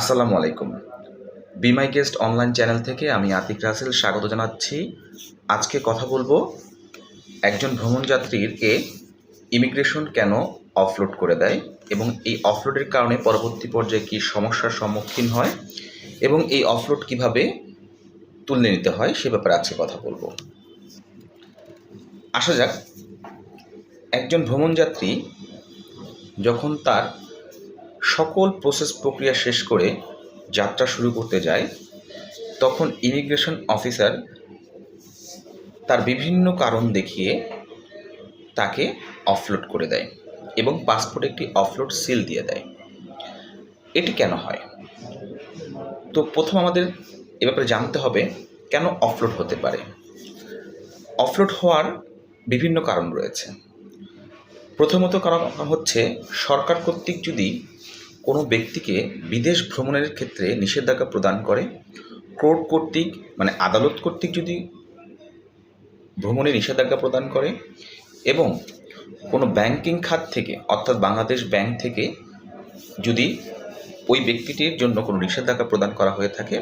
আসসালামু আলাইকুম। বিমাই guest online channel থেকে আমি আতিক রাসেল স্বাগত জানাচ্ছি। আজকে কথা বলব একজন ভ্রমণযাত্রীরকে ইমিগ্রেশন কেন অফলোড করে দেয় এবং এই অফলোডের কারণে পরবর্তী পর্যায়ে কী সমস্যার সম্মুখীন হয় এবং এই অফলোড কীভাবে তুলে নিতে হয় সে ব্যাপারে আজকে কথা বলব। আসা যাক, একজন ভ্রমণযাত্রী যখন তার সকল প্রসেস প্রক্রিয়া শেষ করে যাত্রা শুরু করতে যায়, তখন ইমিগ্রেশন অফিসার তার বিভিন্ন কারণ দেখিয়ে তাকে অফলোড করে দেয় এবং পাসপোর্ট একটি অফলোড সিল দিয়ে দেয়। এটি কেন হয়? তো প্রথম আমাদের এ ব্যাপারে জানতে হবে, কেন অফলোড হতে পারে? অফলোড হওয়ার বিভিন্ন কারণ রয়েছে। প্রথমত কারণ হচ্ছে সরকার কর্তৃক যদি কোনো ব্যক্তিকে বিদেশ ভ্রমণের ক্ষেত্রে নিষেধাজ্ঞা প্রদান করে? কোর্ট কর্তৃক মানে আদালত কর্তৃক যদি ভ্রমণে নিষেধাজ্ঞা প্রদান করে? এবং কোনো ব্যাংকিং খাত থেকে, অর্থাৎ বাংলাদেশ ব্যাংক থেকে যদি ওই ব্যক্তিটির জন্য কোনো নিষেধাজ্ঞা প্রদান করা হয়ে থাকে,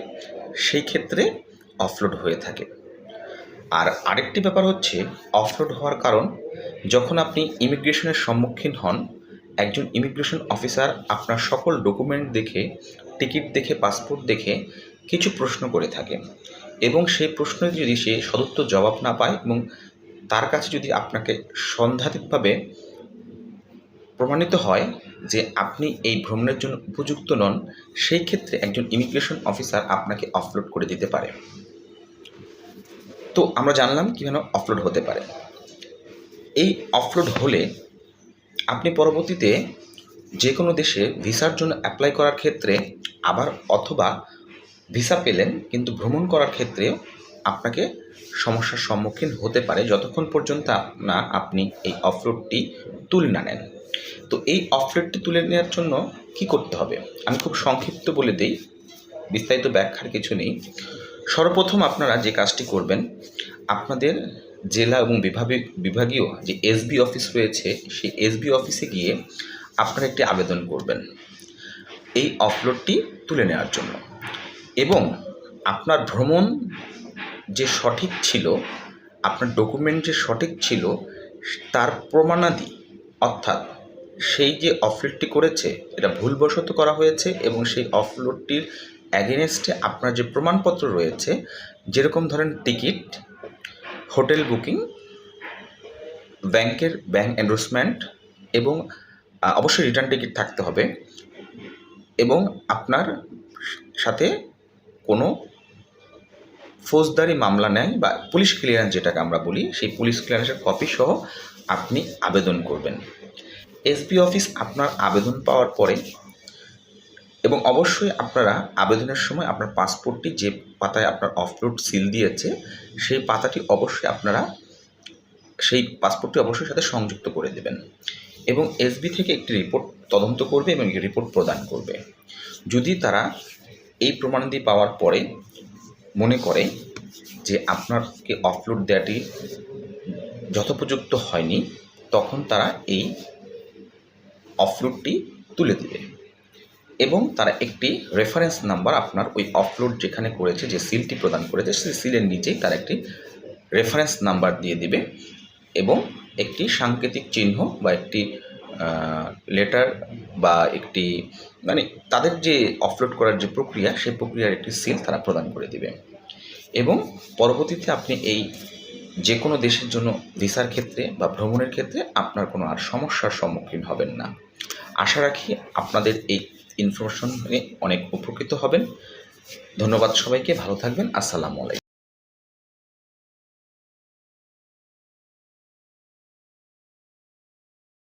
সেই ক্ষেত্রে অফলোড হয়ে থাকে। আর আরেকটি ব্যাপার হচ্ছে অফলোড হওয়ার কারণ, যখন আপনি ইমিগ্রেশনের সম্মুখীন হন একজন ইমিগ্রেশন অফিসার আপনার সকল ডকুমেন্ট দেখে টিকিট দেখে পাসপোর্ট দেখে কিছু প্রশ্ন করে থাকে। এবং সেই প্রশ্নের যদি সে সদুত্তর জবাব না পায় এবং তার কাছে যদি আপনাকে সন্ধ্যাতীতভাবে প্রমাণিত হয় যে আপনি এই ভ্রমণের জন্য উপযুক্ত নন, সেই ক্ষেত্রে একজন ইমিগ্রেশন অফিসার আপনাকে অফলোড করে দিতে পারে। তো আমরা জানলাম কীভাবে অফলোড হতে পারে। এই অফলোড হলে আপনি পরবর্তীতে যে কোনো দেশে ভিসার জন্য অ্যাপ্লাই করার ক্ষেত্রে আবার অথবা ভিসা পেলেন, কিন্তু ভ্রমণ করার ক্ষেত্রে আপনাকে সমস্যার সম্মুখীন হতে পারে যতক্ষণ পর্যন্ত না আপনি এই অফলোডটি তুলে না নেন। তো এই অফলোডটি তুলে নেওয়ার জন্য কি করতে হবে? আমি খুব সংক্ষিপ্ত বলে দিই, বিস্তারিত ব্যাখ্যার কিছু নেই। সর্বপ্রথম আপনারা যে কাজটি করবেন আপনাদের জেলা এবং বিভাগীয় বিভাগীয় যে এসবি অফিস রয়েছে, সেই এসবি অফিসে গিয়ে আপনারা একটি আবেদন করবেন। এই অফলোডটি তুলে নেওয়ার জন্য। এবং আপনার ভ্রমণ যে সঠিক ছিল, আপনার ডকুমেন্ট যে সঠিক ছিল, তার প্রমাণাদি, অর্থাৎ সেই যে অফলোডটি করেছে, এটা ভুলবশত করা হয়েছে এবং সেই অফলোডটির অ্যাগেনস্টে আপনার যে প্রমাণপত্র রয়েছে, যেরকম ধরেন টিকিট হোটেল বুকিং, ব্যাংকের ব্যাংক এন্ডোর্সমেন্ট এবং অবশ্যই রিটার্ন টিকিট থাকতে হবে এবং আপনার সাথে কোনো ফৌজদারি মামলা নেয় বা পুলিশ ক্লিয়ারেন্স যেটাকে আমরা বলি, সেই পুলিশ ক্লিয়ারেন্সের কপি সহ আপনি আবেদন করবেন। এসপি অফিস আপনার আবেদন পাওয়ার পরে এবং অবশ্যই আপনারা আবেদনের সময় আপনার পাসপোর্টটি যে পাতায় আপনার অফলোড সিল দিয়েছে, সেই পাতাটি অবশ্যই আপনারা, সেই পাসপোর্টটি অবশ্যই সাথে সংযুক্ত করে দেবেন এবং এসবি থেকে একটি রিপোর্ট তদন্ত করবে এবং রিপোর্ট প্রদান করবে। যদি তারা এই প্রমাণাদি পাওয়ার পরে মনে করে যে আপনাকে অফলোড দেওয়াটি যথোপযুক্ত হয়নি, তখন তারা এই অফলোডটি তুলে দেবে। এবং তারা একটি রেফারেন্স নাম্বার আপনার ওই অফলোড যেখানে করেছে, যে সিলটি প্রদান করেছে, সেই সিলের নিচেই তারা একটি রেফারেন্স নাম্বার দিয়ে দিবে এবং একটি সাংকেতিক চিহ্ন বা একটি লেটার বা একটি মানে তাদের যে অফলোড করার যে প্রক্রিয়া, সেই প্রক্রিয়ার একটি সিল তারা প্রদান করে দিবে। এবং পরবর্তীতে আপনি এই যে কোনো দেশের জন্য ভিসার ক্ষেত্রে বা ভ্রমণের ক্ষেত্রে আপনার কোনো আর সমস্যার সম্মুখীন হবেন না। আশা রাখি আপনাদের এই ইনফরমেশন অনেক উপকৃত হবেন। ধন্যবাদ সবাইকে ভালো থাকবেন। আসসালামু আলাইকুম।